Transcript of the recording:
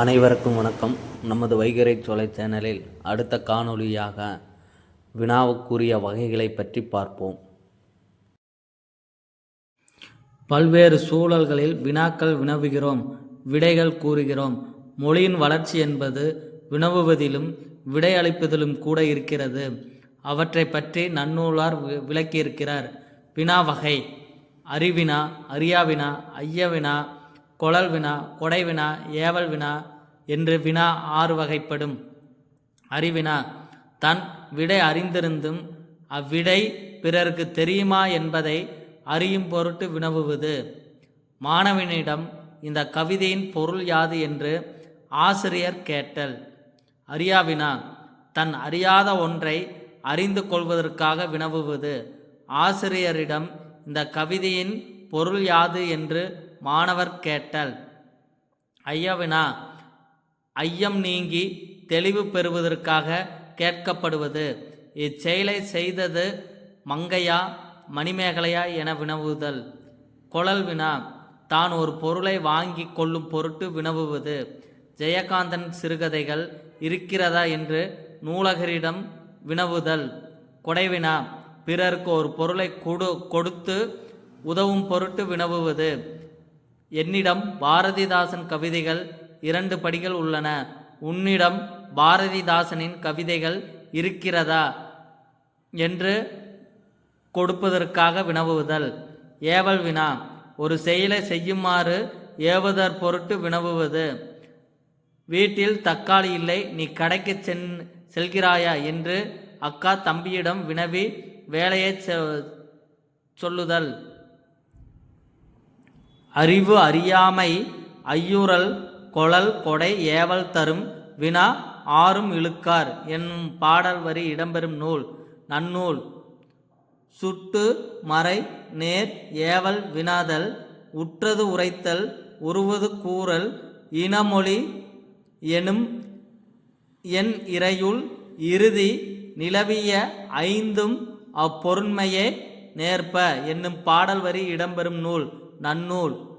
அனைவருக்கும் வணக்கம். நமது வைகரை சோலை சேனலில் அடுத்த காணொளியாக வினாவுக்குரிய வகைகளை பற்றி பார்ப்போம். பல்வேறு சூழல்களில் வினாக்கள் வினவுகிறோம் விடைகள் கூறுகிறோம். மொழியின் வளர்ச்சி என்பது வினவுவதிலும் விடை அளிப்பதிலும் கூட இருக்கிறது. அவற்றை பற்றி நன்னூலார் வி- விளக்கியிருக்கிறார். வினா வகை. அறிவினா அறியாவினா ஐயவினா கொழல் வினா கொடை வினா ஏவல் வினா என்று வினா ஆறு வகைப்படும். அறிவினா தன் விடை அறிந்திருந்தும் அவ்விடை பிறருக்கு தெரியுமா என்பதை அறியும் பொருட்டு வினவுவது. மாணவனிடம் இந்த கவிதையின் பொருள் யாது என்று ஆசிரியர் கேட்டல். அறியாவினா தன் அறியாத ஒன்றை அறிந்து கொள்வதற்காக வினவுவது. ஆசிரியரிடம் இந்த கவிதையின் பொருள் யாது என்று மாணவர் கேட்டல். ஐயவினா ஐயம் நீங்கி தெளிவு பெறுவதற்காக கேட்கப்படுவது. இச்செயலை செய்தது மங்கையா மணிமேகலையா என வினவுதல். குழல் வினா தான் ஒரு பொருளை வாங்கி கொள்ளும் பொருட்டு வினவுவது. ஜெயகாந்தன் சிறுகதைகள் இருக்கிறதா என்று நூலகரிடம் வினவுதல். கொடைவினா பிறருக்கு ஒரு பொருளை கொடு கொடுத்து உதவும் பொருட்டு வினவுவது. என்னிடம் பாரதிதாசன் கவிதைகள் இரண்டு படிகள் உள்ளன. உன்னிடம் பாரதிதாசனின் கவிதைகள் இருக்கிறதா? என்று கொடுப்பதற்காக வினவுதல். ஏவல் வினா ஒரு செயலை செய்யுமாறு ஏவுதற் பொருட்டு வினவுவது. வீட்டில் தக்காளி இல்லை நீ கடைக்கு சென் செல்கிறாயா? என்று அக்கா தம்பியிடம் வினவி வேலையை சொல்லுதல். அறிவு அறியாமை ஐயுறல் கொழல் கொடை ஏவல் தரும் வினா ஆறும் இழுக்கார் என்னும் பாடல் வரி இடம்பெறும் நூல் நன்னூல். சுட்டு மறை நேர் ஏவல் வினாதல் உற்றது உரைத்தல் உருவது கூறல் இனமொழி எனும் என் இறையுள் இறுதி நிலவிய ஐந்தும் அப்பொருண்மையே நேர்ப்ப என்னும் பாடல் வரி இடம்பெறும் நூல் நன்னூல்.